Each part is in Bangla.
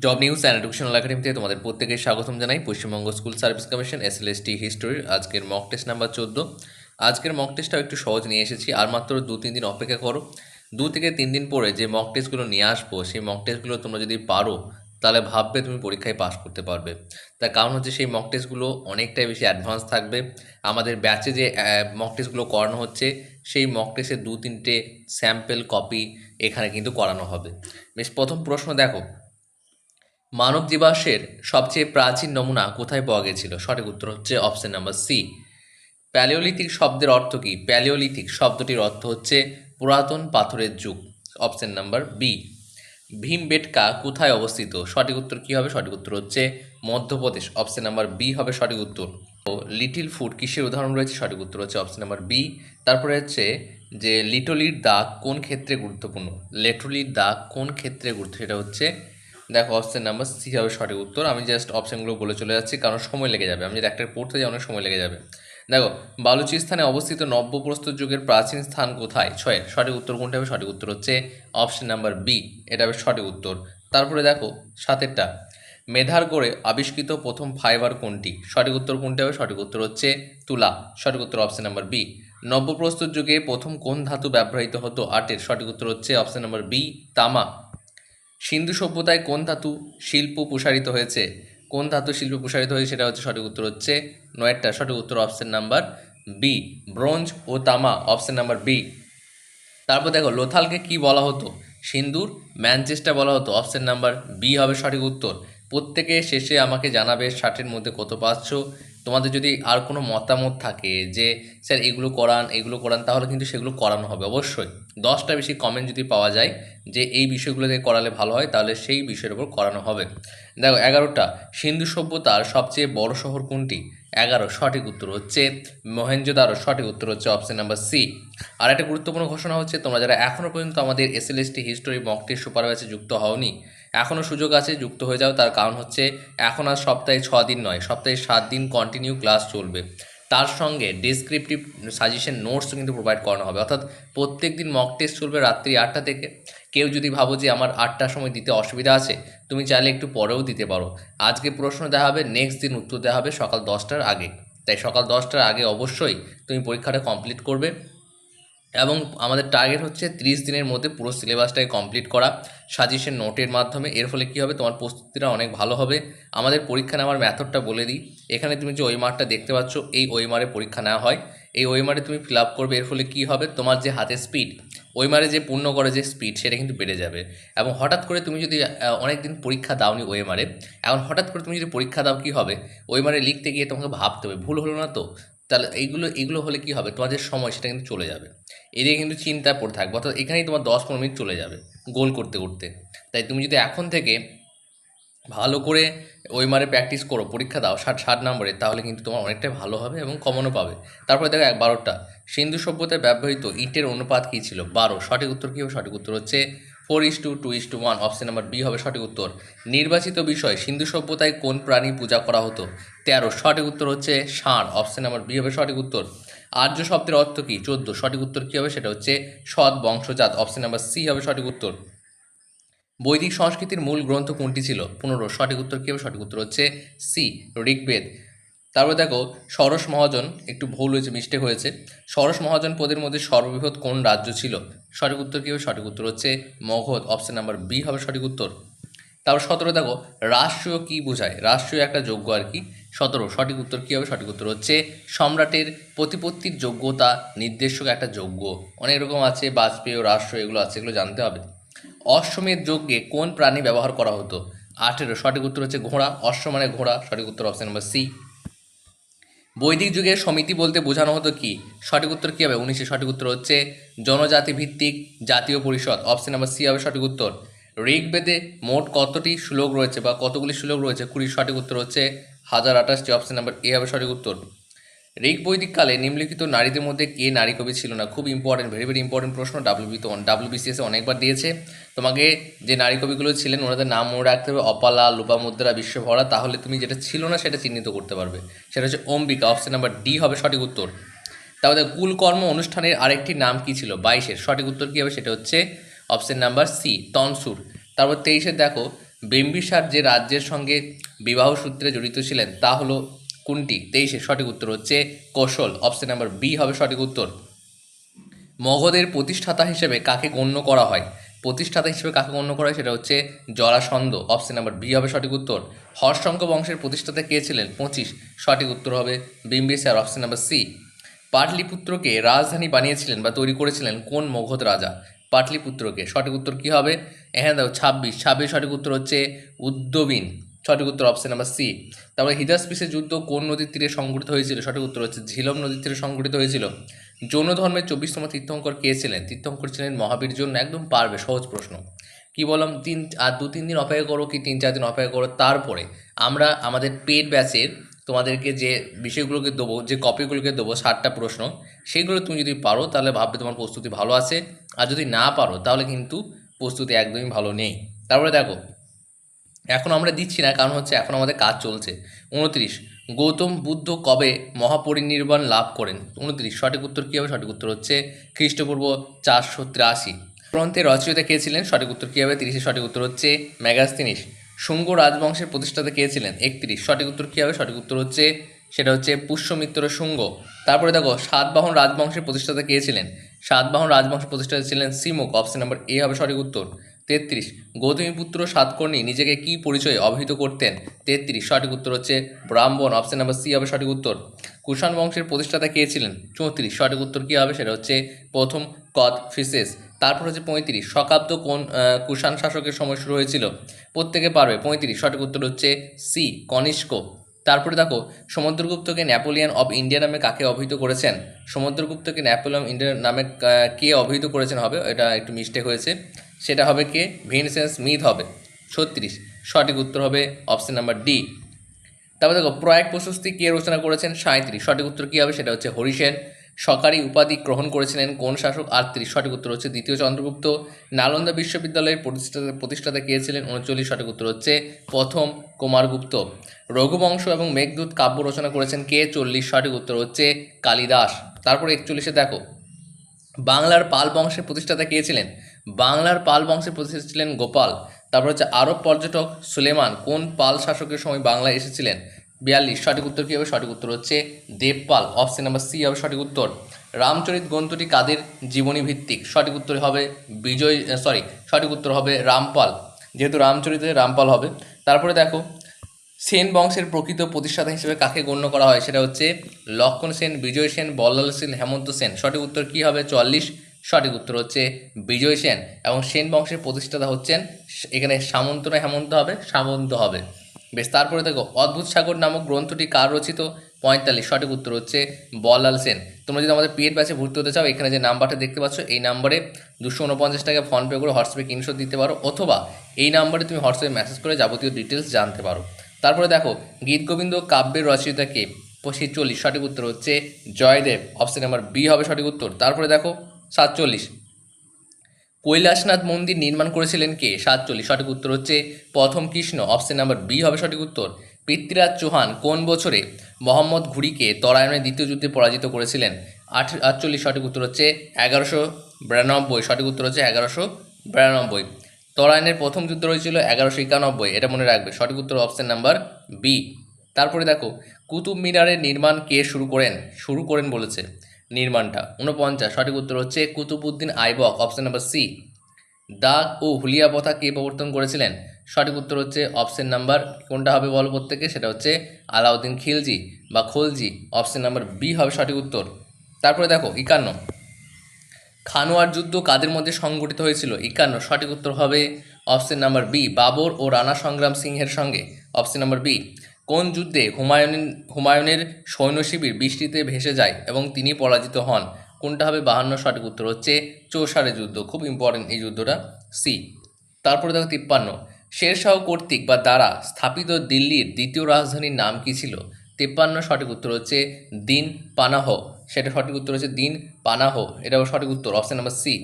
জব নিউজ অ্যান্ড এডুকেশনাল একাডেমিতে তোমাদের প্রত্যেকে স্বাগতম জানাই। Paschimbanga school service commission S SLST হিস্টোরির আজকের মক টেস্ট নাম্বার চোদ্দ। আজকের মক টেস্টটাও একটু সহজ নিয়ে এসেছি, আর মাত্র দু তিন দিন অপেক্ষা করো। দু থেকে তিন দিন পরে যে মক টেস্টগুলো নিয়ে আসব, সেই মক টেস্টগুলো তোমরা যদি পারো, তাহলে ভাববে তুমি পরীক্ষায় পাস করতে পারবে। তার কারণ হচ্ছে সেই মক টেস্টগুলো অনেকটাই বেশি অ্যাডভান্স থাকবে। আমাদের ব্যাচে যে মক টেস্টগুলো করানো হচ্ছে, সেই মক টেস্টের দু তিনটে স্যাম্পেল কপি এখানে কিন্তু করানো হবে। বেশ, প্রথম প্রশ্ন দেখো। মানব জীবাশ্মের সবচেয়ে প্রাচীন নমুনা কোথায় পাওয়া গেছিল? সঠিক উত্তর হচ্ছে অপশন নাম্বার সি প্যালিওলিথিক শব্দের অর্থ কী? প্যালিওলিথিক শব্দটির অর্থ হচ্ছে পুরাতন পাথরের যুগ। অপশন নাম্বার বি ভীমবেটকা কোথায় অবস্থিত? সঠিক উত্তর কী হবে? সঠিক উত্তর হচ্ছে মধ্যপ্রদেশ। অপশন নাম্বার বি হবে সঠিক উত্তর। ও লিটিল ফুড কিসের উদাহরণ রয়েছে? সঠিক উত্তর হচ্ছে অপশন নাম্বার বি তারপরে হচ্ছে যে লিটলির দাগ কোন ক্ষেত্রে গুরুত্বপূর্ণ? লেটলির দাগ কোন ক্ষেত্রে গুরুত্ব সেটা হচ্ছে দেখো অপশন নাম্বার সি হবে সঠিক উত্তর। আমি জাস্ট অপশনগুলো বলে চলে যাচ্ছি, কারণ সময় লেগে যাবে। আমি যদি একটা পড়তে যাই, অনেক সময় লেগে যাবে। দেখো বালুচিস্তানে অবস্থিত নব্যপ্রস্তর যুগের প্রাচীন স্থান কোথায়? ছয়ের সঠিক উত্তর কোনটা হবে? সঠিক উত্তর হচ্ছে অপশন নাম্বার বি এটা হবে সঠিক উত্তর। তারপরে দেখো, সাতেরটা, মেধার গড়ে আবিষ্কৃত প্রথম ফাইবার কোনটি? সঠিক উত্তর কোনটি হবে? সঠিক উত্তর হচ্ছে তুলা। সঠিক উত্তর অপশন নাম্বার বি নব্যপ্রস্তর যুগে প্রথম কোন ধাতু ব্যবহৃত হতো? আটের, সঠিক উত্তর হচ্ছে অপশান নাম্বার বি তামা। সিন্ধু সভ্যতায় কোন ধাতু শিল্প প্রসারিত হয়েছে? কোন ধাতু শিল্প প্রসারিত হয়েছে সেটা হচ্ছে সঠিক উত্তর হচ্ছে নয়টা। সঠিক উত্তর অপশান নাম্বার বি ব্রোঞ্জ ও তামা অপশান নাম্বার বি তারপর দেখো, লোথালকে কি বলা হতো? সিন্দুর, ম্যানচেস্টার বলা হতো। অপশান নাম্বার বি হবে সঠিক উত্তর। প্রত্যেকে শেষে আমাকে জানাবে ষাটের মধ্যে কত পাচ্ছ? তোমাদের যদি আর কোনো মতামত থাকে যে, স্যার, এগুলো করান এগুলো করান, তাহলে কিন্তু সেগুলো করানো হবে, অবশ্যই। দশটা বেশি কমেন্ট যদি পাওয়া যায় যে, এই বিষয়গুলোতে করালে ভালো হয়, তাহলে সেই বিষয়ের উপর করানো হবে। দেখো, এগারোটা, সিন্ধু সভ্যতার সবচেয়ে বড় শহর কোনটি? এগারো, সঠিক উত্তর হচ্ছে মহেঞ্জোদারো, সঠিক উত্তর হচ্ছে অপশন নাম্বার সি আর একটা গুরুত্বপূর্ণ ঘোষণা হচ্ছে, তোমরা যারা এখনও পর্যন্ত আমাদের SLST history mock test super ব্যাচে যুক্ত হওনি এখনও সুযোগ আছে, যুক্ত হয়ে যাও। তার কারণ হচ্ছে, এখন আর সপ্তাহে ছ দিন নয়, সপ্তাহে সাত দিন কন্টিনিউ ক্লাস চলবে। তার সঙ্গে ডেসক্রিপটিভ সাজেশন নোটসও কিন্তু প্রোভাইড করানো হবে। অর্থাৎ প্রত্যেক দিন মক টেস্ট চলবে রাত্রি আটটা থেকে। কেউ যদি ভাবো যে আমার আটটার সময় দিতে অসুবিধা আছে, তুমি চাইলে একটু পরেও দিতে পারো। আজকে প্রশ্ন দেওয়া হবে নেক্সট দিন উত্তর দেওয়া হবে সকাল দশটার আগে। তাই সকাল দশটার আগে অবশ্যই তুমি পরীক্ষাটা কমপ্লিট করবে। এবং আমাদের টার্গেট হচ্ছে ত্রিশ দিনের মধ্যে পুরো সিলেবাসটাকে কমপ্লিট করা সাজেশন নোটের মাধ্যমে। এর ফলে কী হবে? তোমার প্রস্তুতিটা অনেক ভালো হবে। আমাদের পরীক্ষা নেওয়ার ম্যাথডটা বলে দিই। এখানে তুমি যে ওইমারটা দেখতে পাচ্ছ, এই ওইমারে পরীক্ষা নেওয়া হয়। এই ওইমারে তুমি ফিল আপ করবে। এর ফলে কী হবে? তোমার যে হাতের স্পিড ওইমারে যে পূর্ণ করে যে স্পিড সেটা কিন্তু বেড়ে যাবে। এবং হঠাৎ করে তুমি যদি অনেক দিন পরীক্ষা দাওনি ওয়েমারে, এখন হঠাৎ করে তুমি যদি পরীক্ষা দাও, কী হবে? ওইমারে লিখতে গিয়ে তোমাকে ভাবতে হবে। ভুল হলো না তো? তাহলে এইগুলো এগুলো হলে কি হবে? তোমার যে সময় সেটা কিন্তু চলে যাবে। এদিকে কিন্তু চিন্তা পড়ে থাকবে। অর্থাৎ এখানেই তোমার দশ পনেরো মিনিট চলে যাবে গোল করতে করতে। তাই তুমি যদি এখন থেকে ভালো করে ওই মারে প্র্যাকটিস করো, পরীক্ষা দাও ষাট ষাট নম্বরে, তাহলে কিন্তু তোমার অনেকটাই ভালো হবে এবং কমনও পাবে। তারপরে দেখো এক বারোটা। সিন্ধু সভ্যতায় ব্যবহৃত ইটের অনুপাত কী ছিল? বারো। সঠিক উত্তর কী হবে? সঠিক উত্তর হচ্ছে four is two two is two one, option number B হবে সঠিক উত্তর। নির্বাচিত বিষয়, সিন্ধু সভ্যতায় কোন প্রাণী পূজা করা হতো? তেরো, সঠিক উত্তর হচ্ছে ষাঁড়, অপশন নাম্বার বি হবে সঠিক উত্তর। আর্য শব্দের অর্থ কী? চোদ্দ, সঠিক উত্তর কী হবে? সেটা হচ্ছে সৎ বংশজাত, অপশন নাম্বার সি হবে সঠিক উত্তর। বৈদিক সংস্কৃতির মূল গ্রন্থ কোনটি ছিল? পনেরো, সঠিক উত্তর কী হবে? সঠিক উত্তর হচ্ছে সি, ঋগ্বেদ। তারপর দেখো, সরস মহাজন, একটু ভুল হয়েছে মিস্টেক হয়েছে। সরস মহাজন পদের মধ্যে সর্ববৃহৎ কোন রাজ্য ছিল? সঠিক উত্তর কী হবে? সঠিক উত্তর হচ্ছে মগধ অপশন নাম্বার বি হবে সঠিক উত্তর। তারপর সতেরো, দেখো, রাষ্ট্রীয় কী বোঝায়? রাষ্ট্রীয় একটা যোগ্য আর কি। সতেরো, সঠিক উত্তর কী হবে? সঠিক উত্তর হচ্ছে সম্রাটের প্রতিপত্তির যোগ্যতা নির্দেশক একটা যোগ্য অনেক রকম আছে, বাজপেয়ী, রাষ্ট্র, এগুলো আছে, এগুলো জানতে হবে। অশ্বমেধ যজ্ঞে কোন প্রাণী ব্যবহার করা হতো? আঠেরো, সঠিক উত্তর হচ্ছে ঘোড়া। অশ্ব মানে ঘোড়া, সঠিক উত্তর অপশন নাম্বার সি বৈদিক যুগে সমিতি বলতে বোঝানো হতো কি? সঠিক উত্তর কী হবে? উনিশে সঠিক উত্তর হচ্ছে জনজাতি ভিত্তিক জাতীয় পরিষদ। অপশন নাম্বার সি হবে সঠিক উত্তর। ঋগ্বেদে মোট কতটি শ্লোক রয়েছে বা কতগুলি শ্লোক রয়েছে? কুড়ির সঠিক উত্তর হচ্ছে হাজার আঠাশটি। অপশন নাম্বার এ হবে সঠিক উত্তর। ঋগ বৈদিক কালে নিম্নলিখিত নারীদের মধ্যে কে নারী কবি ছিল না? খুব ইম্পর্টেন্ট ভেরি ভেরি ইম্পর্টেন্ট প্রশ্ন ডাব্লিউবি তো ডাব্লিউবিসিএসে অনেকবার দিয়েছে। তোমাকে যে নারী কবিগুলো ছিলেন, ওনাদের নাম মনে রাখতে হবে, অপালা, লোপামুদ্রা, বিশ্বভরা, তাহলে তুমি যেটা ছিল না সেটা চিহ্নিত করতে পারবে। সেটা হচ্ছে অম্বিকা অপশন নাম্বার ডি হবে সঠিক উত্তর। তাহলে কুলকর্ম অনুষ্ঠানের আরেকটি নাম কি ছিল? বাইশের। সঠিক উত্তর কী হবে? সেটা হচ্ছে অপশন নাম্বার সি তনসুর। তারপর তেইশে দেখো, বিম্বিসার যে রাজ্যের সঙ্গে বিবাহ সূত্রে জড়িত ছিলেন, তা হলো কোনটি? তেইশে সঠিক উত্তর হচ্ছে কৌশল। অপশন নাম্বার বি হবে সঠিক উত্তর। মগধের প্রতিষ্ঠাতা হিসেবে কাকে গণ্য করা হয়? প্রতিষ্ঠাতা হিসেবে কাকে গণ্য করা হয় সেটা হচ্ছে জরাসন্ধ। অপশন নাম্বার বি হবে সঠিক উত্তর। হর্ষঙ্ক বংশের প্রতিষ্ঠাতা কে ছিলেন? পঁচিশ। সঠিক উত্তর হবে বিম্বিসার। অপশন নাম্বার সি পাটলিপুত্রকে রাজধানী বানিয়েছিলেন বা তৈরি করেছিলেন কোন মগধ রাজা? পাটলিপুত্রকে। সঠিক উত্তর কী হবে? হ্যাঁ দেখো, ছাব্বিশ। ছাব্বিশ সঠিক উত্তর হচ্ছে উদ্যোবিন। সঠিক উত্তর অপশন নাম্বার সি তারপরে হিদাসপিসের যুদ্ধ কোন নদীর তীরে সংঘটিত হয়েছিল? সঠিক উত্তর হচ্ছে ঝিলম নদীর তীরে সংঘটিত হয়েছিল। জৈন ধর্মের চব্বিশতম তীর্থঙ্কর কে ছিলেন? তীর্থঙ্কর ছিলেন মহাবীর জন্য একদম পারবে, সহজ প্রশ্ন। কি বললাম? তিন, আর দু, তিন দিন অপেক্ষা করো, কি তিন, চার দিন অপেক্ষা করো। তারপরে আমরা আমাদের পেড ব্যাচের তোমাদেরকে যে বিষয়গুলোকে দেবো, যে কপিগুলোকে দেবো ষাটটা প্রশ্ন সেইগুলো তুমি যদি পারো, তাহলে ভাববে তোমার প্রস্তুতি ভালো আছে। আর যদি না পারো, তাহলে কিন্তু প্রস্তুতি একদমই ভালো নেই। তারপরে দেখো এখন আমরা দিচ্ছি না, কারণ হচ্ছে এখন আমাদের কাজ চলছে। উনত্রিশ, গৌতম বুদ্ধ কবে মহাপরিনির্বাণ লাভ করেন? উনত্রিশ, সঠিক উত্তর কী হবে? সঠিক উত্তর হচ্ছে খ্রিস্টপূর্ব চারশো তিরাশি। গ্রন্থের রচয়িতা কে ছিলেন? সঠিক উত্তর কী হবে? তিরিশে সঠিক উত্তর হচ্ছে ম্যাগাস্তিনিস শুঙ্গ রাজবংশের প্রতিষ্ঠাতা কে ছিলেন? একত্রিশ, সঠিক উত্তর কী হবে? সঠিক উত্তর হচ্ছে, সেটা হচ্ছে পুষ্যমিত্র শুঙ্গ। তারপরে দেখো, সাতবাহন রাজবংশের প্রতিষ্ঠাতা কে ছিলেন? সাতবাহন রাজবংশের প্রতিষ্ঠাতা ছিলেন সিমুক অপশন নাম্বার এ হবে সঠিক উত্তর। তেত্রিশ। গৌতমীপুত্র সাতকর্ণী নিজেকে কি পরিচয়ে অভিহিত করতেন? তেত্রিশ। সঠিক উত্তর হচ্ছে ব্রাহ্মণ। অপশন নাম্বার সি হবে সঠিক উত্তর। কুষাণ বংশের প্রতিষ্ঠাতা কে ছিলেন? চৌত্রিশ। সঠিক উত্তর কী হবে? সেটা হচ্ছে প্রথম কদ ফিসেস তারপর হচ্ছে পঁয়ত্রিশ। শকাব্দ কোন কুষাণ শাসকের সময় শুরু হয়েছিল? প্রত্যেকে পারবে। পঁয়ত্রিশ। সঠিক উত্তর হচ্ছে সি কনিষ্ক। তারপরে দেখো, সমুদ্রগুপ্তকে ন্যাপোলিয়ান অব ইন্ডিয়া নামে কাকে অভিহিত করেছেন? সমুদ্রগুপ্তকে ন্যাপোলিয়ন ইন্ডিয়া নামে কে অভিহিত করেছেন হবে? এটা একটু মিস্টেক হয়েছে। সেটা হবে কে? ভিনসেন্স স্মিথ হবে। ছত্রিশ। সঠিক উত্তর হবে অপশন নাম্বার ডি। তারপর দেখো, প্রয়াগ প্রশস্তি কে রচনা করেছেন? সাঁত্রিশ সঠিক উত্তর কী হবে? সেটা হচ্ছে হরিসেন সরকারি উপাধি গ্রহণ করেছিলেন কোন শাসক? আটত্রিশ। সঠিক উত্তর হচ্ছে দ্বিতীয় চন্দ্রগুপ্ত। নালন্দা বিশ্ববিদ্যালয়ের প্রতিষ্ঠাতা প্রতিষ্ঠাতা কে ছিলেন? উনচল্লিশ। সঠিক উত্তর হচ্ছে প্রথম কুমারগুপ্ত। রঘুবংশ এবং মেঘদূত কাব্য রচনা করেছেন কে? চল্লিশ। সঠিক উত্তর হচ্ছে কালিদাস। তারপর একচল্লিশে দেখো, বাংলার পাল বংশের প্রতিষ্ঠাতা কে ছিলেন? বাংলার পাল বংশের প্রতিষ্ঠাতা ছিলেন গোপাল। তারপর হচ্ছে আরব পর্যটক সুলেমান, কোন পাল শাসকের সময় বাংলায় এসেছিলেন? বিয়াল্লিশ, সঠিক উত্তর কী হবে? সঠিক উত্তর হচ্ছে দেবপাল। অপশন নাম্বার সি হবে সঠিক উত্তর। রামচরিত গ্রন্থটি কাদের জীবনী ভিত্তিক? সঠিক উত্তর হবে বিজয় সরি সঠিক উত্তর হবে রামপাল। যেহেতু রামচরিতে রামপাল হবে। তারপরে দেখো, সেন বংশের প্রকৃত প্রতিষ্ঠাতা হিসেবে কাকে গণ্য করা হয়? সেটা হচ্ছে লক্ষণ সেন, বিজয় সেন, বল্লাল সেন, হেমন্ত সেন। সঠিক উত্তর কী হবে? চুয়াল্লিশ সঠিক উত্তর হচ্ছে বিজয় সেন এবং সেন বংশের প্রতিষ্ঠাতা হচ্ছেন এখানে সামন্ত না হেমন্ত হবে, সামন্ত হবে। বেশ, তারপরে দেখো, অদ্ভুত সাগর নামক গ্রন্থটি কার রচিত? পঁয়তাল্লিশ, সঠিক উত্তর হচ্ছে বল্লাল সেন। তোমরা যদি আমাদের পেড ব্যাচে ভর্তি হতে চাও, এখানে যে নাম্বারটা দেখতে পাচ্ছ, এই নাম্বারে দুশো উনপঞ্চাশ টাকা ফোনপে করে হোয়াটসঅ্যাপে কিনশো দিতে পারো, অথবা এই নাম্বারে তুমি হোয়াটসঅ্যাপে মেসেজ করে যাবতীয় ডিটেলস জানতে পারো। তারপরে দেখো, গীত গোবিন্দ কাব্যের রচয়িতা কে? চল্লিশ, সঠিক উত্তর হচ্ছে জয়দেব। অপশন নাম্বার বি হবে সঠিক উত্তর। তারপরে দেখো সাতচল্লিশ। কৈলাসনাথ মন্দির নির্মাণ করেছিলেন কে? সাতচল্লিশ, সঠিক উত্তর হচ্ছে প্রথম কৃষ্ণ অপশন নাম্বার বি হবে সঠিক উত্তর। পৃথ্বীরাজ চৌহান কোন বছরে মোহাম্মদ ঘুরিকে তরায়ণের দ্বিতীয় যুদ্ধে পরাজিত করেছিলেন? আট আটচল্লিশ, সঠিক উত্তর হচ্ছে এগারোশো বিরানব্বই, সঠিক উত্তর হচ্ছে এগারোশো বিরানব্বই। তরায়ণের প্রথম যুদ্ধ হয়েছিল এগারোশো একানব্বই, এটা মনে রাখবে। সঠিক উত্তর অপশন নাম্বার বি তারপরে দেখো, কুতুব মিনারের নির্মাণ কে শুরু করেন? শুরু করেন বলেছে। নির্মাণটা। উনপঞ্চাশ সঠিক উত্তর হচ্ছে Qutbuddin Aibak option number C দাগ ও হুলিয়া প্রথা কে প্রবর্তন করেছিলেন? সঠিক উত্তর হচ্ছে অপশন নাম্বার কোনটা হবে বল প্রত্যেকে? সেটা হচ্ছে আলাউদ্দিন খিলজি বা খোলজি অপশন নাম্বার বি হবে সঠিক উত্তর। তারপরে দেখো, একান্ন। খানোয়ার যুদ্ধ কাদের মধ্যে সংগঠিত হয়েছিল? একান্ন, সঠিক উত্তর হবে অপশন নাম্বার বি বাবর ও রানা সংগ্রাম সিংহের সঙ্গে অপশন নাম্বার বি কোন যুদ্ধে হুমায়ুন হুমায়ুনের সৈন্য শিবির বৃষ্টিতে ভেসে যায় এবং তিনি পরাজিত হন? কোনটা হবে বাহান্ন? সঠিক উত্তর হচ্ছে চৌসারে যুদ্ধ। খুব ইম্পর্টেন্ট এই যুদ্ধটা। সি তারপরে দেখো তিপ্পান্ন। শেরশাহ কর্তৃক বা দ্বারা স্থাপিত দিল্লির দ্বিতীয় রাজধানীর নাম কি ছিল? তিপ্পান্ন সঠিক উত্তর হচ্ছে দিন পানাহ। সেটা সঠিক উত্তর হচ্ছে দিন পানাহ। এটাও সঠিক উত্তর অপশন নাম্বার সি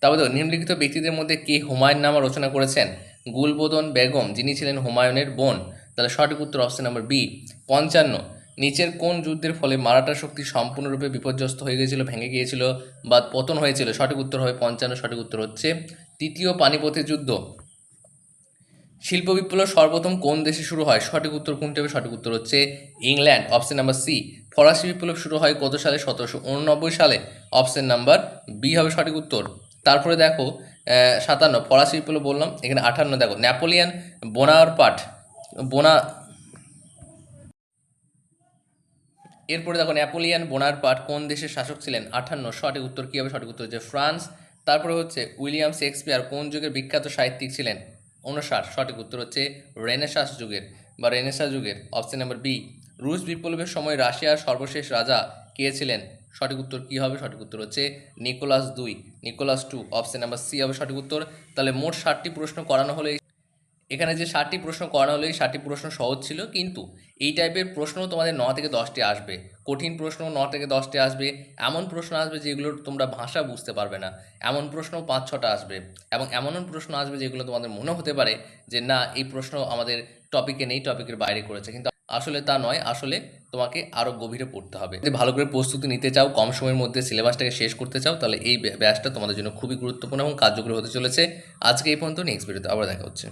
তারপরে দেখো, নিম্নলিখিত ব্যক্তিদের মধ্যে কে হুমায়ুন নামা রচনা করেছেন? গুলবদন বেগম যিনি ছিলেন হুমায়ুনের বোন। তাহলে সঠিক উত্তর অপশন নাম্বার বি পঞ্চান্ন। নিচের কোন যুদ্ধের ফলে মারাঠা শক্তি সম্পূর্ণরূপে বিপর্যস্ত হয়ে গিয়েছিল ভেঙে গিয়েছিল বা পতন হয়েছিল? সঠিক উত্তর হবে পঞ্চান্ন, সঠিক উত্তর হচ্ছে তৃতীয় পানিপথের যুদ্ধ। শিল্প বিপ্লব সর্বপ্রথম কোন দেশে শুরু হয়? সঠিক উত্তর কোনটি হবে? সঠিক উত্তর হচ্ছে ইংল্যান্ড। অপশন নাম্বার সি ফরাসি বিপ্লব শুরু হয় কত সালে? সতেরোশো উননব্বই সালে। অপশন নাম্বার বি হবে সঠিক উত্তর। তারপরে দেখো সাতান্ন, ফরাসি বিপ্লব বললাম, এখানে আঠান্ন, দেখো নেপোলিয়ান বোনারপাট বোনা এরপরে দেখো, নেপোলিয়ান বোনারপাট কোন দেশের শাসক ছিলেন? আঠান্ন, সঠিক উত্তর কী হবে? সঠিক উত্তর হচ্ছে ফ্রান্স। তারপরে হচ্ছে উইলিয়াম শেক্সপিয়ার কোন যুগের বিখ্যাত সাহিত্যিক ছিলেন? উনষাট সঠিক উত্তর হচ্ছে রেনেসাস যুগের বা রেনেসা যুগের। অপশন নাম্বার বি রুশ বিপ্লবের সময় রাশিয়ার সর্বশেষ রাজা কে ছিলেন? সঠিক উত্তর কী হবে? সঠিক উত্তর হচ্ছে নিকোলাস দুই, Nicholas two option number C হবে সঠিক উত্তর। তাহলে মোট ষাটটি প্রশ্ন করানো হলে এখানে যে ষাটটি প্রশ্ন করানো হলো, এই ষাটটি প্রশ্ন সহজ ছিল, কিন্তু এই টাইপের প্রশ্ন তোমাদের ন থেকে দশটি আসবে। কঠিন প্রশ্ন ন থেকে দশটি আসবে, এমন প্রশ্ন আসবে যেগুলোর তোমরা ভাষা বুঝতে পারবে না। এমন প্রশ্ন পাঁচ, ছটা আসবে এবং এমন প্রশ্ন আসবে যেগুলো তোমাদের মনে হতে পারে যে, না, এই প্রশ্ন আমাদের টপিকে নেই টপিকের বাইরে করেছে। কিন্তু আসলে তা নয়, আসলে তোমাকে আরও গভীরে পড়তে হবে। যদি ভালো করে প্রস্তুতি নিতে চাও, কম সময়ের মধ্যে সিলেবাসটাকে শেষ করতে চাও, তাহলে এই ব্যাচটা তোমাদের জন্য খুবই গুরুত্বপূর্ণ এবং কার্যকরী হতে চলেছে। আজকে এই পর্যন্ত নেক্সট ভিডিওতে আবার দেখা হচ্ছে।